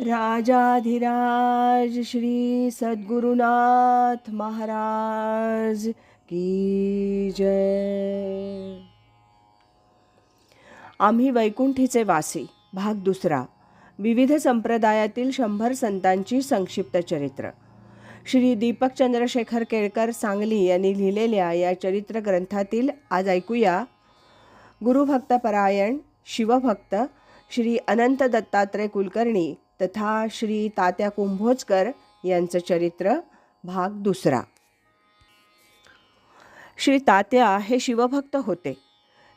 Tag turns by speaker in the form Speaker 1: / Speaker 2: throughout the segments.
Speaker 1: राजाधिराज श्री सद्गुरुनाथ महाराज की जय. आम्ही वैकुंठीचे वासी भाग दुसरा विविध संप्रदायातील शंभर संतांची संक्षिप्त चरित्र. श्री दीपक चंद्रशेखर केळकर सांगली यांनी लिहिलेल्या या चरित्र ग्रंथातील आज ऐकूया. गुरुभक्तपरायण शिवभक्त श्री अनंत दत्तात्रय कुलकर्णी तथा श्री तात्या कुंभोजकर यांचं चरित्र भाग दुसरा. श्री तात्या हे शिवभक्त होते.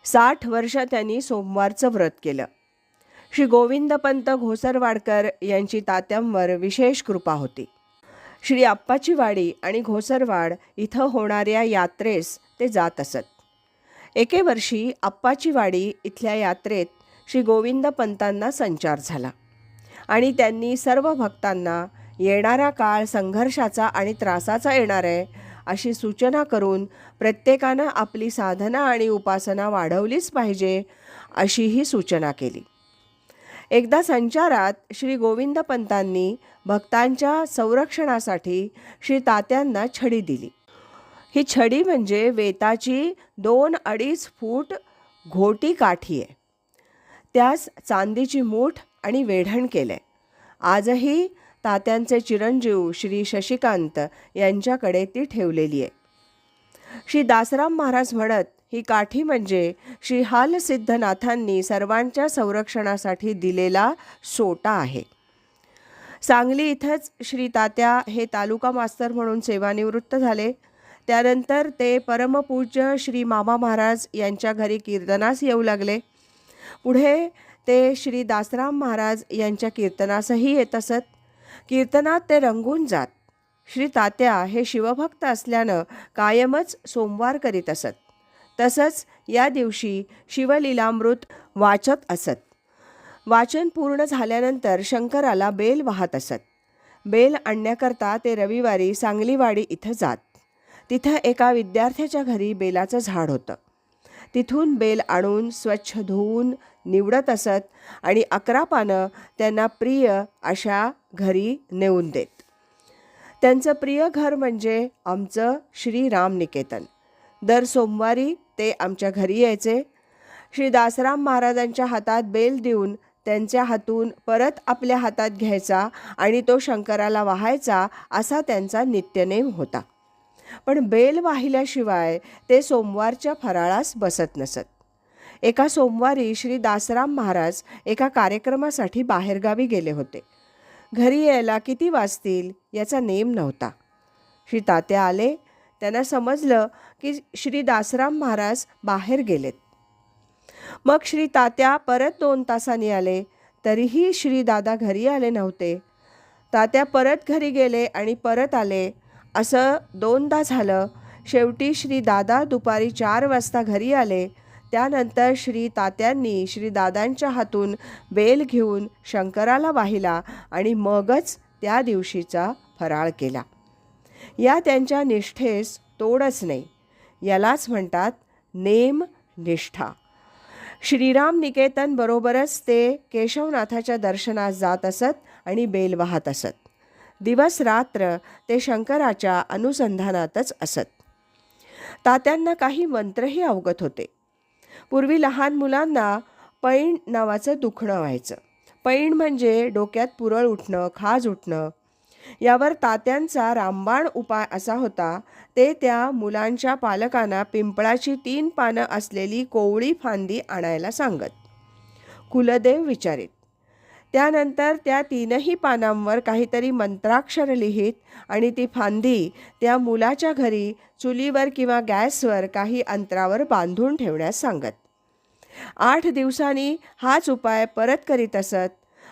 Speaker 1: साठ वर्ष त्यांनी सोमवारचं व्रत केलं. श्री गोविंदपंत घोसरवाडकर यांची तात्यांवर विशेष कृपा होती. श्री आप्पाची वाडी आणि घोसरवाड इथं होणाऱ्या यात्रेस ते जात असत. एके वर्षी आप्पाची वाडी इथल्या यात्रेत श्री गोविंदपंतांना संचार झाला. आणि त्यांनी सर्व भक्तांना येणारा काळ संघर्षाचा आणि त्रासाचा येणार आहे अशी सूचना करून प्रत्येकानं आपली साधना आणि उपासना वाढवलीच पाहिजे अशीही सूचना केली. एकदा संचारात श्री गोविंदपंतांनी भक्तांच्या संरक्षणासाठी श्री तात्यांना छडी दिली. ही छडी म्हणजे वेताची दोन अडीच फूट घोटी काठी आहे. त्यास चांदीची मूठ आणि वेढण केले आजही तात्यांचे चिरंजीव श्री शशिकांत यांच्याकडे ती ठेवलेली आहे. श्री दासराम महाराज म्हणत ही काठी म्हणजे श्री हालसिद्धनाथांनी सर्वांच्या संरक्षणासाठी दिलेला सोटा आहे. सांगली इथंच श्री तात्या हे तालुका मास्तर म्हणून सेवानिवृत्त झाले. त्यानंतर ते परमपूज्य श्री मामा महाराज यांच्या घरी कीर्तनास येऊ लागले. पुढे ते श्री दासराम महाराज यांच्या कीर्तनासही येत असत. कीर्तनात ते रंगून जात. श्री तात्या हे शिवभक्त असल्यानं कायमच सोमवार करीत असत. तसंच या दिवशी शिवलीलामृत वाचत असत. वाचन पूर्ण झाल्यानंतर शंकराला बेल वाहत असत. बेल आणण्याकरता ते रविवारी सांगलीवाडी इथं जात. तिथं एका विद्यार्थ्याच्या घरी बेलाचं झाड होतं. तिथून बेल आणून स्वच्छ धुवून निवडत असत आणि अकरा पानं त्यांना प्रिय अशा घरी नेऊन देत. त्यांचं प्रिय घर म्हणजे आमचं श्रीराम निकेतन दर सोमवारी ते आमच्या घरी यायचे. श्री दासराम महाराजांच्या हातात बेल देऊन त्यांच्या हातून परत आपल्या हातात घ्यायचा आणि तो शंकराला वाहायचा असा त्यांचा नित्यनेम होता. पण बेल वाहिल्याशिवाय ते सोमवारच्या फराळास बसत नसत. एका सोमवारी श्री दासराम महाराज एका कार्यक्रमासाठी बाहेरगावी गेले होते. घरी यायला किती वाजतील याचा नेम नव्हता. श्री तात्या आले त्यांना समजलं की श्री दासराम महाराज बाहेर गेलेत. मग श्री तात्या परत दोन तासांनी आले तरीही श्री दादा घरी आले नव्हते. तात्या परत घरी गेले आणि परत आले असं दोनदा झालं. शेवटी श्री दादा दुपारी चार वाजता घरी आले. त्यानंतर श्री तात्यांनी श्री दादांच्या हातून बेल घेऊन शंकराला वाहिला आणि मगच त्या दिवशीचा फराळ केला. या त्यांच्या निष्ठेस तोडच नाही. यालाच म्हणतात नेम निष्ठा. श्रीराम निकेतन बरोबरच ते केशवनाथाच्या दर्शनास जात असत आणि बेल वाहत असत. दिवस रात्र ते शंकराच्या अनुसंधानातच असत. तात्यांना काही मंत्रही अवगत होते. पूर्वी लहान मुलांना पैण नावाचं दुखणं व्हायचं. पैण म्हणजे डोक्यात पुरळ उठणं खाज उठणं. यावर तात्यांचा रामबाण उपाय असा होता ते त्या मुलांच्या पालकांना पिंपळाची तीन पानं असलेली कोवळी फांदी आणायला सांगत. कुलदेव विचारित त्यानंतर त्या तीनही पानांवर काहीतरी मंत्राक्षर लिहित आणि ती फांदी त्या मुलाच्या घरी चुलीवर किंवा गॅसवर काही अंतरावर बांधून ठेवण्यास सांगत. आठ दिवसांनी हाच उपाय परत करीत असत.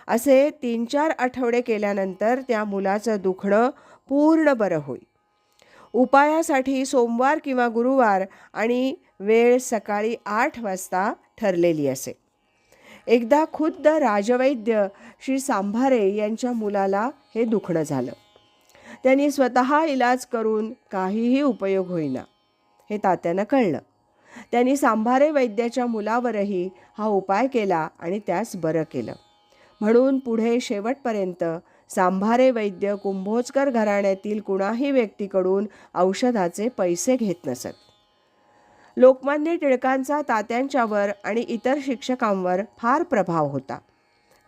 Speaker 1: असे तीन चार आठवडे केल्यानंतर त्या मुलाचं दुखणं पूर्ण बरं होईल उपायासाठी सोमवार किंवा गुरुवार आणि वेळ सकाळी आठ वाजता ठरलेली असे. एकदा खुद्द राजवैद्य श्री सांभारे यांच्या मुलाला हे दुखणं झालं. त्यांनी स्वतः इलाज करून काहीही उपयोग होईना हे तात्यानं कळलं. त्यांनी सांभारे वैद्याच्या मुलावरही हा उपाय केला आणि त्यास बरं केलं. म्हणून पुढे शेवटपर्यंत सांभारे वैद्य कुंभोजकर घराण्यातील कुणाही व्यक्तीकडून औषधाचे पैसे घेत नसत. लोकमान्य टिळकांचा तात्यांच्यावर आणि इतर शिक्षकांवर फार प्रभाव होता.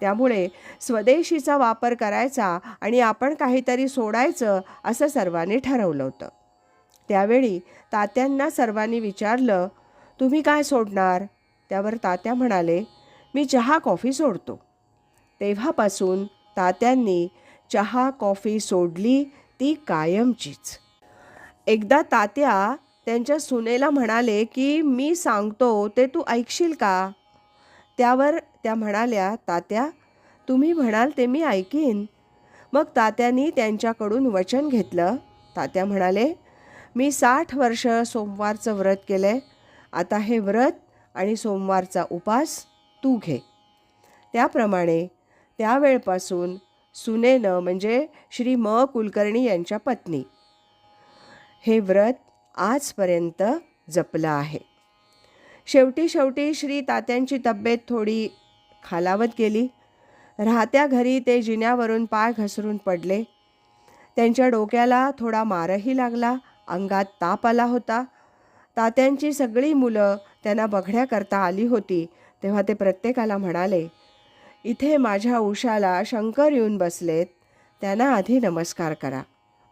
Speaker 1: त्यामुळे स्वदेशीचा वापर करायचा आणि आपण काहीतरी सोडायचं असं सर्वांनी ठरवलं होतं. त्यावेळी तात्यांना सर्वांनी विचारलं तुम्ही काय सोडणार? त्यावर तात्या म्हणाले मी चहा कॉफी सोडतो. तेव्हापासून तात्यांनी चहा कॉफी सोडली ती कायमचीच. एकदा तात्या त्यांच्या सुनेला म्हणाले की मी सांगतो ते तू ऐकशील का? त्यावर त्या म्हणाल्या तात्या तुम्ही म्हणाल ते मी ऐकीन. मग तात्यांनी त्यांच्याकडून वचन घेतलं. तात्या म्हणाले मी साठ वर्ष सोमवारचं व्रत केलं आहे आता हे व्रत आणि सोमवारचा उपास तू घे. त्याप्रमाणे त्यावेळपासून सुनेनं म्हणजे श्री म. कुलकर्णी यांच्या पत्नी हे व्रत आजपर्यंत जपलं आहे. शेवटी शेवटी श्री तात्यांची तब्येत थोडी खालावत गेली. राहत्या घरी ते जिन्यावरून पाय घसरून पडले. त्यांच्या डोक्याला थोडा मारही लागला. अंगात ताप आला होता. तात्यांची सगळी मुलं त्यांना बघण्याकरता आली होती तेव्हा ते प्रत्येकाला म्हणाले इथे माझ्या उशाला शंकर येऊन बसलेत. त्यांना आधी नमस्कार करा.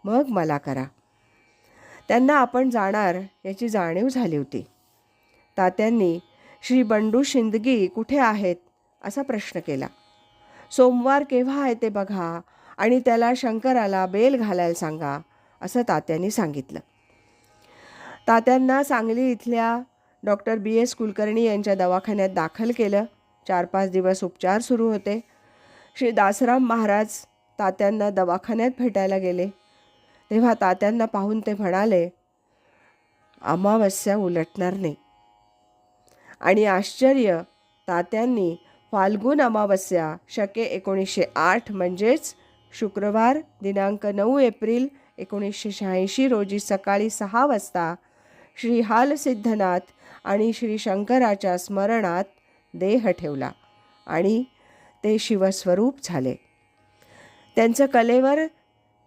Speaker 1: मग मला करा. त्यांना आपण जाणार याची जाणीव झाली होती. तात्यांनी श्री बंडू शिंदगी कुठे आहेत? असा प्रश्न केला. सोमवार केव्हा आहे ते बघा आणि त्याला शंकराला बेल घालायला सांगा असं तात्यांनी सांगितलं. तात्यांना सांगली इथल्या डॉक्टर बी. एस. कुलकर्णी यांच्या दवाखान्यात दाखल केलं. चार पाच दिवस उपचार सुरू होते. श्री दासराम महाराज तात्यांना दवाखान्यात भेटायला गेले. तेव्हा तात्यांना पाहून ते म्हणाले अमावस्या उलटणार नाही. आणि आश्चर्य तात्यांनी फाल्गुन अमावस्या शके एकोणीसशे आठ म्हणजेच शुक्रवार दिनांक नऊ एप्रिल एकोणीसशे शहाऐंशी रोजी सकाळी सहा वाजता श्री हालसिद्धनाथ आणि श्री शंकराच्या स्मरणात देह ठेवला आणि ते शिवस्वरूप झाले. त्यांचं कलेवर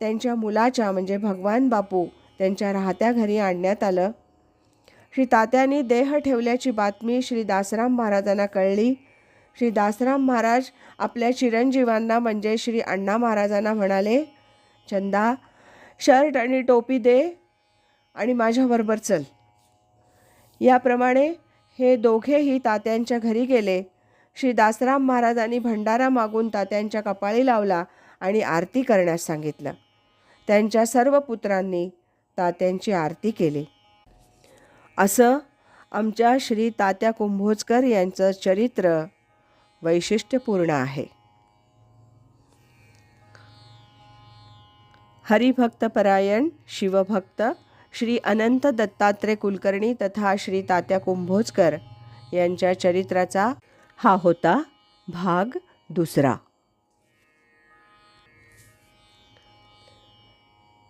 Speaker 1: त्यांच्या मुलाच्या म्हणजे भगवान बापू त्यांच्या राहत्या घरी आणण्यात आलं. श्री तात्यांनी देह ठेवल्याची बातमी श्री दासराम महाराजांना कळली. श्री दासराम महाराज आपल्या चिरंजीवांना म्हणजे श्री अण्णा महाराजांना म्हणाले चंदा शर्ट आणि टोपी दे आणि माझ्याबरोबर चल. याप्रमाणे हे दोघेही तात्यांच्या घरी गेले. श्री दासराम महाराजांनी भंडारा मागून तात्यांच्या कपाळी लावला आणि आरती करण्यास सांगितलं. त्यांच्या सर्व पुत्रांनी तात्यांची आरती केली. असं आमच्या श्री तात्या कुंभोजकर यांचं चरित्र वैशिष्ट्यपूर्ण आहे. हरिभक्तपरायण शिवभक्त श्री अनंत दत्तात्रय कुलकर्णी तथा श्री तात्या कुंभोजकर यांच्या चरित्राचा हा होता भाग दुसरा.